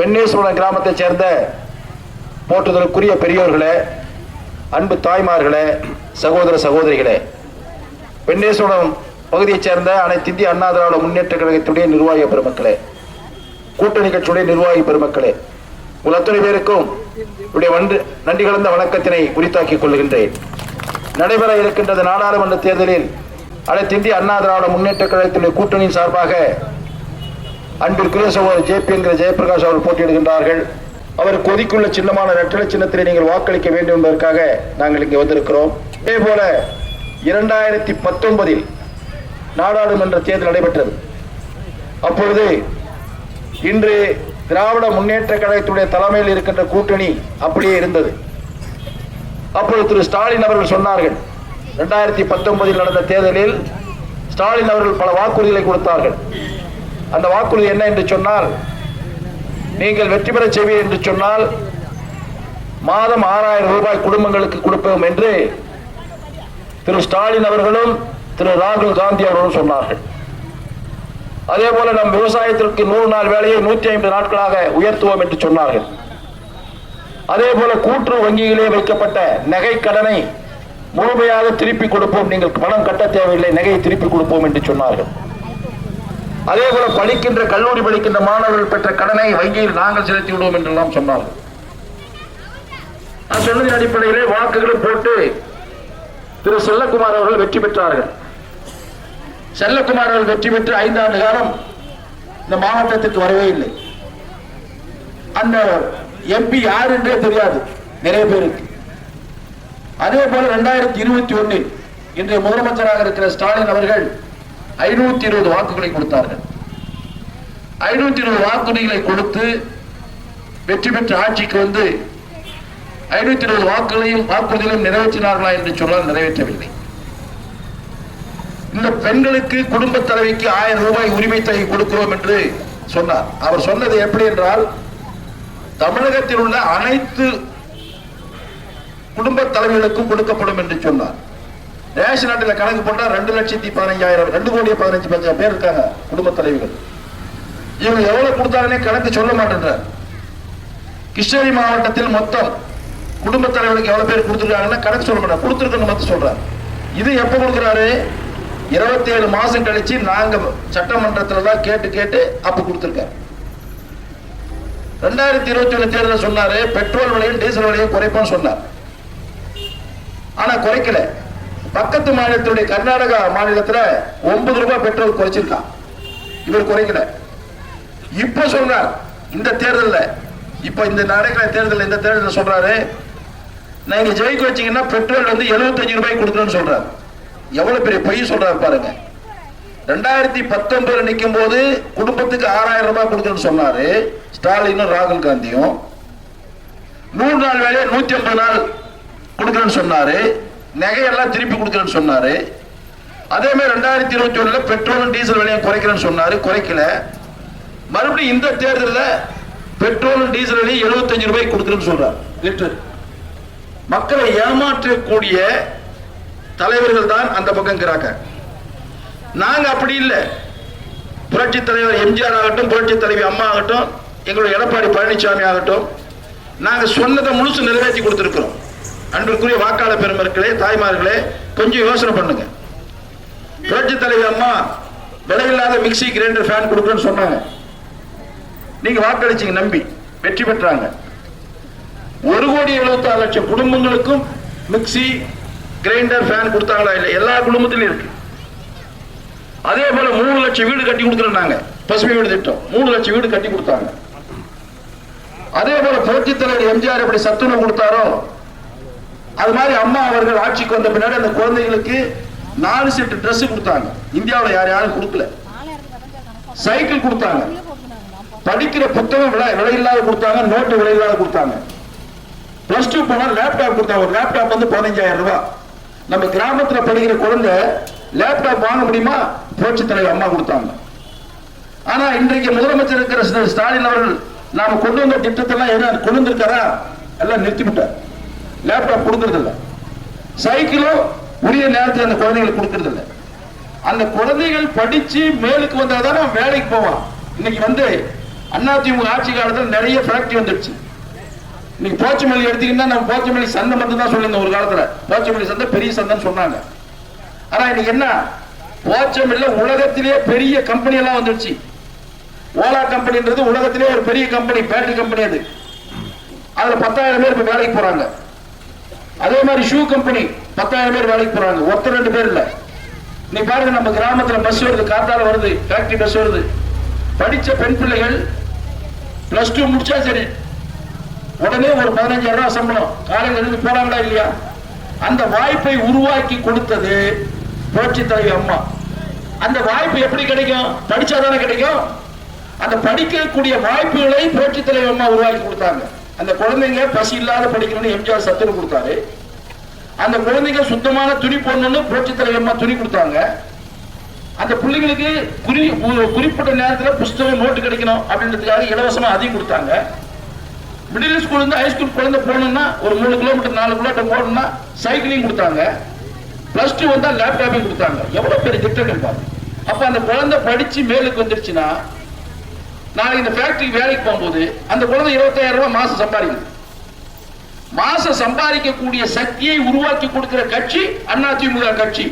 பெண்ணேஸ்வரம் கிராமத்தைச் சேர்ந்த போற்றுதலுக்குரிய பெரியோர்களே அன்பு தாய்மார்களே சகோதர சகோதரிகளே. பெண்ணேஸ்வரம் பகுதியைச் சேர்ந்த அனைத்து இந்திய அண்ணா திராவிட முன்னேற்ற கழகத்துடைய நிர்வாக பெருமக்களே கூட்டணி கட்சியுடைய நிர்வாகி பெருமக்களே உங்கள் அத்தனை பேருக்கும் என்னுடைய வன்று நன்றி கலந்த வணக்கத்தினை உரித்தாக்கிக் கொள்கின்றேன். நடைபெற இருக்கின்றது நாடாளுமன்ற தேர்தலில் அனைத்து இந்திய அண்ணா திராவிட முன்னேற்ற கழகத்தினுடைய கூட்டணியின் சார்பாக அன்பிற்குரிய சகோதரர் ஜேபி என்கிற ஜெயபிரகாஷ் அவர்கள் போட்டியிடுகின்றார்கள். அவர் கொதிக்குள்ள சின்னமான ரெட்டலை சின்னத்திலே நீங்கள் வாக்களிக்க வேண்டும் என்பதற்காக நாங்கள் இங்கே வந்திருக்கிறோம். அதே போல இரண்டாயிரத்தி பத்தொன்பதில் நாடாளுமன்ற தேர்தல் நடைபெற்றது. அப்பொழுது இன்று திராவிட முன்னேற்ற கழகத்துடைய தலைமையில் இருக்கின்ற கூட்டணி அப்படியே இருந்தது. அப்பொழுது திரு ஸ்டாலின் அவர்கள் சொன்னார்கள் இரண்டாயிரத்தி பத்தொன்பதில் நடந்த தேர்தலில் ஸ்டாலின் அவர்கள் பல வாக்குறுதிகளை கொடுத்தார்கள். அந்த வாக்குறுதி என்ன என்று சொன்னால் நீங்கள் வெற்றி பெற செய்வீர் என்று சொன்னால் மாதம் ஆறாயிரம் ரூபாய் குடும்பங்களுக்கு கொடுப்போம் என்று திரு ஸ்டாலின் அவர்களும் திரு ராகுல் காந்தி அவர்களும் சொன்னார்கள். அதே போல நம் விவசாயத்திற்கு நூறு நாள் வேலையை நூற்றி ஐம்பது நாட்களாக உயர்த்துவோம் என்று சொன்னார்கள். அதே போல கூட்டு வங்கியிலே வைக்கப்பட்ட நகை கடனை முழுமையாக திருப்பி கொடுப்போம். நீங்கள் பணம் கட்ட தேவையில்லை நகையை திருப்பி கொடுப்போம் என்று சொன்னார்கள். அதே போல படிக்கின்ற கல்லூரி படிக்கின்ற மாணவர்கள் பெற்ற கடனை வங்கியில் நாங்கள் செலுத்தி விடுவோம் என்றெல்லாம் சொன்னார்கள். நான் சொன்னதின் அடிப்படையிலே வாக்குகளை போட்டு திரு செல்லக்குமார் அவர்கள் வெற்றி பெற்றார்கள். செல்லக்குமார் அவர்கள் வெற்றி பெற்று ஐந்தாண்டு காலம் இந்த மாவட்டத்திற்கு வரவே இல்லை. அந்த எம்பி யார் என்றே தெரியாது நிறைய பேருக்கு. அதே போல இரண்டாயிரத்தி இருபத்தி ஒன்னில் இன்றைய முதலமைச்சராக இருக்கிற ஸ்டாலின் அவர்கள் ஐநூத்தி இருபது வாக்குகளை கொடுத்தார்கள். ஐநூத்தி இருபது வாக்குறுதிகளை கொடுத்து வெற்றி பெற்ற ஆட்சிக்கு வந்து ஐநூத்தி இருபது வாக்குகளையும் வாக்குறுதிகளையும் நிறைவேற்றினார்களா என்று சொன்னால் நிறைவேற்றவில்லை. இந்த பெண்களுக்கு குடும்ப தலைவிக்கு ஆயிரம் ரூபாய் உரிமை தொகை கொடுக்கிறோம் என்று சொன்னார். அவர் சொன்னது எப்படி என்றால் தமிழகத்தில் உள்ள அனைத்து குடும்ப தலைவர்களுக்கும் கொடுக்கப்படும் என்று சொன்னார். ரேஷன் அட்டையில கணக்கு போட்டா ரெண்டு லட்சத்தி பதினஞ்சாயிரம் ரெண்டு கோடியே பதினஞ்சு லட்சம் பேர் இருக்காங்க குடும்ப தலைவிகள். இவங்க எவ்வளவு கொடுத்தாங்கன்னே கணக்கு சொல்ல மாட்டேன்ற. கிருஷ்ணகிரி மாவட்டத்தில் மொத்தம் குடும்ப தலைவர்களுக்கு எவ்வளவு பேர் கொடுத்துருக்காங்கன்னா கணக்கு சொல்ல மாட்டார் கொடுத்துருக்கன்னு மட்டும் சொல்றார் இது எப்ப கொடுக்குறாரு? இருபத்தி ஏழு மாசம் கழிச்சு நாங்க சட்டமன்றத்துல தான் கேட்டு கேட்டு அப்ப கொடுத்துருக்காரு. ரெண்டாயிரத்தி இருபத்தி ஒண்ணு தேர்தல் சொன்னாரு பெட்ரோல் விலையும் டீசல் விலையும் குறைப்பான்னு சொன்னார். ஆனா குறைக்கல. பக்கத்து மாநிலத்தினுடைய கர்நாடகா மாநிலத்தில் ஒன்பது ரூபாய் பெட்ரோல் குறைச்சிருக்கான் இவர் குறைக்கல. இப்ப சொல்றார் இந்த தேர்தலில் இப்ப இந்த நடக்கிற தேர்தல் இந்த தேர்தல் சொல்றாரு நீங்க ஜெயிக்க வச்சீங்கன்னா பெட்ரோல் வந்து 75 ரூபாய் கொடுக்கணும்னு சொல்றாரு. எவ்வளவு பெரிய பொய் சொல்றாரு பாருங்க. ரெண்டாயிரத்தி பத்தொன்பதுல நிற்கும் போது குடும்பத்துக்கு ஆறாயிரம் ரூபாய் கொடுக்கணும்னு சொன்னாரு ஸ்டாலினும் ராகுல் காந்தியும். நூறு நாள் வேலையை நூத்தி ஐம்பது நாள் கொடுக்கணும்னு சொன்னாரு. நகையெல்லாம் திருப்பி கொடுக்குறேன்னு சொன்னாரு. அதே மாதிரி ரெண்டாயிரத்தி இருபத்தி ஒண்ணுல பெட்ரோலும் டீசல் விலையை குறைக்கிறேன்னு சொன்னாரு. குறைக்கல. மறுபடியும் இந்த தேர்தலில் பெட்ரோலும் டீசல் விலையை 75 ரூபாய் கொடுக்குறேன்னு சொல்றாரு. லிட்டர் மக்களை ஏமாற்றக்கூடிய தலைவர்கள் தான் அந்த பக்கம் இருக்கிறாங்க. நாங்க அப்படி இல்லை. புரட்சி தலைவர் எம்ஜிஆர் ஆகட்டும் புரட்சி தலைவி அம்மா ஆகட்டும் எங்களுடைய எடப்பாடி பழனிசாமி ஆகட்டும் நாங்க சொன்னதை முழுசு நிறைவேற்றி கொடுத்துருக்குறோம். அன்பிற்குரிய வாக்காளர் பெருமக்களே தாய்மார்களே கொஞ்சம் யோசனை பண்ணுங்க. புரட்சி தலைவி அம்மா விலையில்லாத மிக்ஸி கிரைண்டர் ஃபேன் கொடுக்குறேன்னு சொன்னாங்க. நீங்க வாக்களிச்சீங்க நம்பி. வெற்றி பெற்றாங்க. ஒரு கோடி எழுபத்தாறு லட்சம் குடும்பங்களுக்கும் மிக்ஸி கிரைண்டர் ஃபேன் கொடுத்தாங்களா இல்லை எல்லா குடும்பத்திலும் இருக்கு. அதே போல மூணு லட்சம் வீடு கட்டி கொடுக்குறாங்க பசுமை வீடு திட்டம். மூணு லட்சம் வீடு கட்டி கொடுத்தாங்க. அதே போல புரட்சி தலைவர் எம்ஜிஆர் எப்படி சத்துணவு கொடுத்தாரோ அது மாதிரி அம்மா அவர்கள் ஆட்சிக்கு வந்த பின்னாடி அந்த குழந்தைகளுக்கு நாலு செட்டு ட்ரெஸ் கொடுத்தாங்க. இந்தியாவில் யார் யாரும் கொடுக்கல. சைக்கிள் கொடுத்தாங்க. படிக்கிற புத்தகம் விலை விலையில்லாத கொடுத்தாங்க நோட்டு விலையில்லாத கொடுத்தாங்க. பிளஸ் டூ போனால் லேப்டாப் கொடுத்தாங்க. ஒரு லேப்டாப் வந்து பதினஞ்சாயிரம் ரூபாய் நம்ம கிராமத்தில் படிக்கிற குழந்தை லேப்டாப் வாங்க முடியுமா? புரட்சி தலைவர் அம்மா கொடுத்தாங்க. ஆனா இன்றைக்கு முதலமைச்சர் இருக்கிற ஸ்டாலின் அவர்கள் நாம கொண்டு வந்த திட்டத்தெல்லாம் என்ன கொண்டு வந்திருக்காரா? எல்லாம் நிறுத்திவிட்டார். லேப்டாப் கொடுக்கறது இல்ல சைக்கிளும் உரிய நேரத்தில் அந்த குழந்தைகளுக்கு கொடுக்கறது அந்த குழந்தைகள் படிச்சு மேலுக்கு வந்தால் தானே வேலைக்கு போவான். இன்னைக்கு வந்து அதிமுக ஆட்சி காலத்தில் நிறைய ஃபேக்டரி வந்துடுச்சு. நீங்க போச்சமல்லி எடுத்தீங்கன்னா நம்ம போச்சமல்லி சந்தை மட்டும் தான் சொல்லியிருந்தோம் ஒரு காலத்தில். போச்சமல்லி சந்தை பெரிய சந்தைன்னு சொன்னாங்க. ஆனா இன்னைக்கு என்ன? போச்சமல்ல உலகத்திலேயே பெரிய கம்பெனி எல்லாம் வந்துடுச்சு. ஓலா கம்பெனின்றது உலகத்திலேயே ஒரு பெரிய கம்பெனி பேட்டரி கம்பெனி அது. அதுல பத்தாயிரம் பேர் இப்ப வேலைக்கு போறாங்க. அதே மாதிரி ஷூ கம்பெனி பத்தாயிரம் பேர் வேலைக்கு போறாங்க. ஒருத்தர் ரெண்டு பேர் இல்ல. நீ பாருங்க நம்ம கிராமத்துல பஸ் வருது காத்தால வருது ஃபேக்டரி பஸ் வருது. படிச்ச பெண் பிள்ளைகள் பிளஸ் டூ முடிச்சா சரி. உடனே ஒரு பதினஞ்சாயிரம் ரூபாய் சம்பளம். காலையில் இருந்து போறாங்களா இல்லையா? அந்த வாய்ப்பை உருவாக்கி கொடுத்தது புரட்சி தலைவி அம்மா. அந்த வாய்ப்பு எப்படி கிடைக்கும்? படிச்சாதானே கிடைக்கும்? அந்த படிக்கக்கூடிய வாய்ப்புகளை புரட்சி தலைவி அம்மா உருவாக்கி கொடுத்தாங்க. அந்த குழந்தைங்க பசி இல்லாத படிக்கணும்னு எம்ஜிஆர் சத்துரு கொடுத்தாரு. அந்த குழந்தைங்க சுத்தமான துணி போடணும்னு புரட்சி தலைவி துணி கொடுத்தாங்க. அந்த பிள்ளைங்களுக்கு குறி குறிப்பிட்ட நேரத்தில் புஸ்தகம் நோட்டு கிடைக்கணும் அப்படின்றதுக்காக இலவசமாக அதையும் கொடுத்தாங்க. மிடில் ஸ்கூல் இருந்து ஹைஸ்கூல் குழந்தை போகணும்னா ஒரு மூணு கிலோமீட்டர் நாலு கிலோமீட்டர் போகணும்னா சைக்கிளையும் கொடுத்தாங்க. ப்ளஸ் டூ வந்தால் லேப்டாப்பையும் கொடுத்தாங்க. எவ்வளோ பெரிய திட்டங்கள் பாருங்க. அப்போ அந்த குழந்தை படித்து மேலுக்கு வந்துருச்சுன்னா நாளைக்கு இந்த ஃபேக்டரி வேலைக்கு போகும்போது அந்த குழந்தை இருபத்தாயிரம் ரூபாய் மாசம் சம்பாதிக்குது. மாசம் சம்பாதிக்கக்கூடிய சக்தியை உருவாக்கி கொடுக்கிற கட்சி அதிமுக கட்சி.